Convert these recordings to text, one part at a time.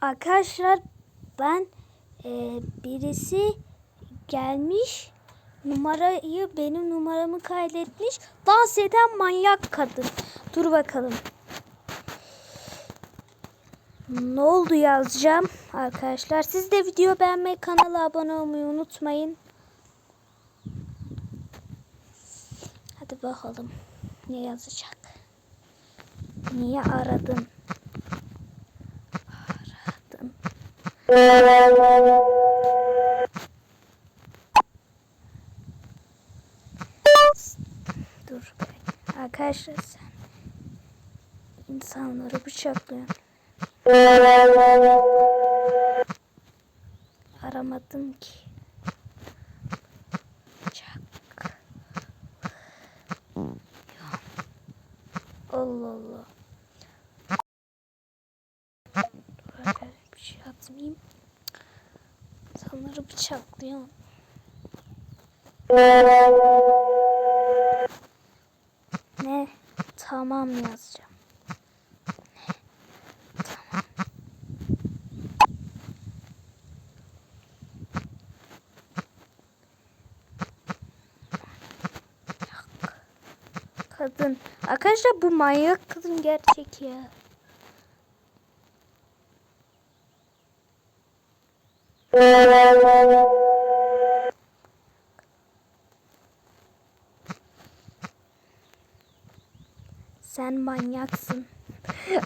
Arkadaşlar ben e, birisi gelmiş numarayı benim numaramı kaydetmiş dans eden manyak kadın. Dur bakalım. Ne oldu yazacağım arkadaşlar. Siz de video beğenmeyi kanala abone olmayı unutmayın. Hadi bakalım ne yazacak. Niye aradın? Dur. Arkadaşlar sen insanları bıçaklıyorsun. Aramadım ki. Bıçak. Allah Allah. Dur arkadaşlar bir şey atmayayım. İnsanları bıçaklıyorsun. Ne? Tamam yazacağım. Tamam. Kadın. Arkadaşlar bu manyak kadın gerçek ya. Sen manyaksın.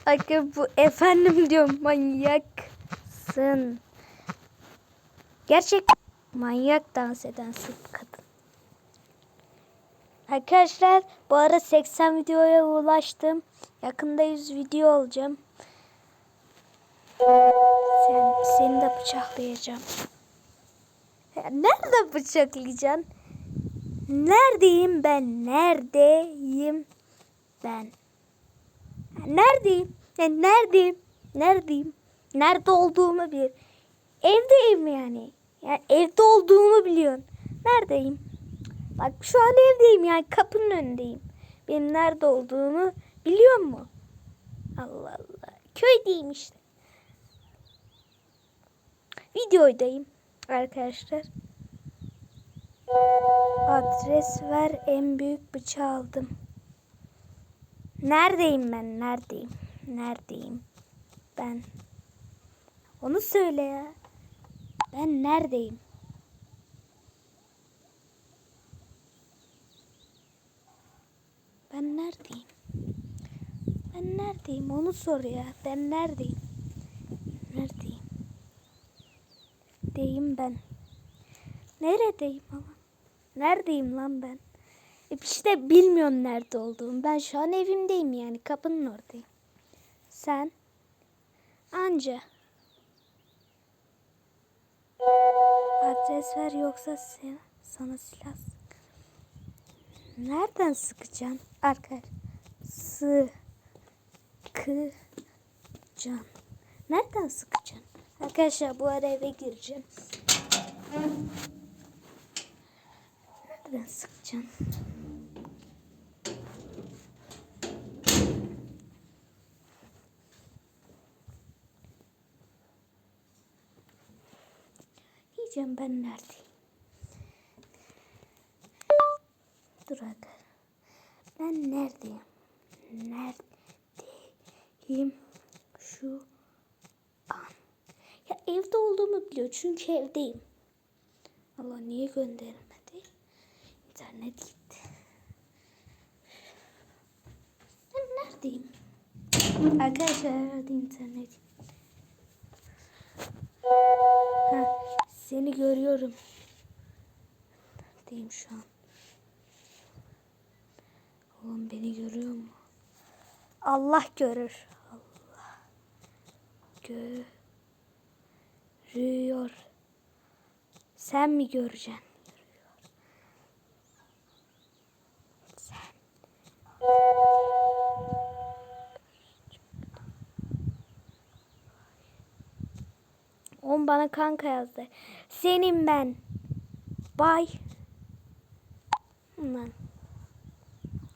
Akı bu efendim diyorum manyaksın. Gerçek manyak dans eden sık kadın. Arkadaşlar bu ara 80 videoya ulaştım. Yakında 100 video olacağım. Sen, seni de bıçaklayacağım. Ya Nerede bıçaklayacaksın? Neredeyim ben? Neredeyim ben? Neredeyim? Ya neredeyim? Neredeyim? Nerede olduğumu bil. Evdeyim yani. Yani evde olduğumu biliyorsun. Neredeyim? Bak şu an evdeyim yani kapının önündeyim. Benim nerede olduğumu biliyor mu? Allah Allah. Köydeyim işte. Videodayım arkadaşlar. Adres ver en büyük bıçağı aldım. Neredeyim ben? Neredeyim? Neredeyim? Ben. Onu söyle ya. Ben neredeyim? Ben neredeyim? Ben neredeyim? Onu sor ya. Ben neredeyim? Neredeyim? Deyim ben. Neredeyim ama? Neredeyim lan ben? E işte bilmiyorum nerede olduğumu. Ben şu an evimdeyim yani. Kapının oradayım. Sen? Anca. Adres ver yoksa sen, sana silah sık. Nereden sıkacaksın? Arkadaş. Sıkacaksın. Nereden sıkacaksın? Arkadaşlar bu ara eve gireceğim. Nereden sıkacaksın? Diyeceğim ben neredeyim? Dur arkadaşlar. Ben neredeyim? Neredeyim? Şu evde olduğumu biliyor çünkü evdeyim. Allah niye göndermedi? İnternet gitti. Ben neredeyim? Arkadaşlar herhalde internet. Ha, seni görüyorum. Neredeyim şu an? Oğlum beni görüyor mu? Allah görür. Allah görüyor. Sen mi göreceksin? Görüyor. Sen. On bana kanka yazdı. Senin ben. Bay. Lan.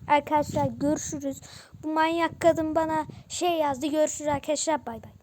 Arkadaşlar görüşürüz. Bu manyak kadın bana şey yazdı. Görüşürüz arkadaşlar. Bay bay.